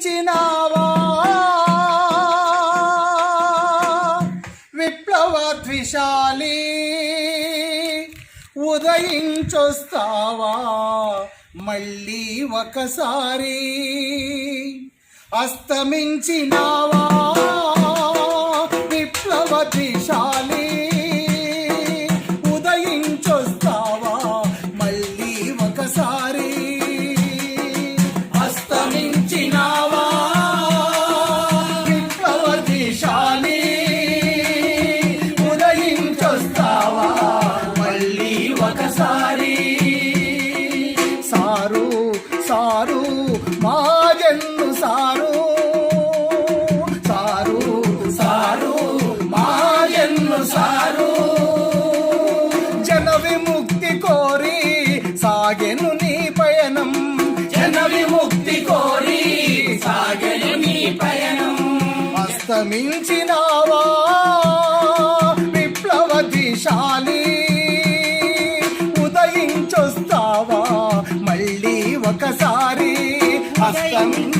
అస్తమించినావా విప్లవ ద్విశాలి ఉదయించొస్తావా? మళ్ళీ ఒకసారి అస్తమించినావా? విప్లవ ద్విశాలి సారు సారు మాజన్ను సారు. సారు సారు మాజన్ను సారు. జన విముక్తి కోరి సాగెను నీ పయనం. జన విముక్తి కోరి సాగెను నీ పయనం. అస్తమించినావా? మళ్ళీ ఒకసారి అస్తమించినావా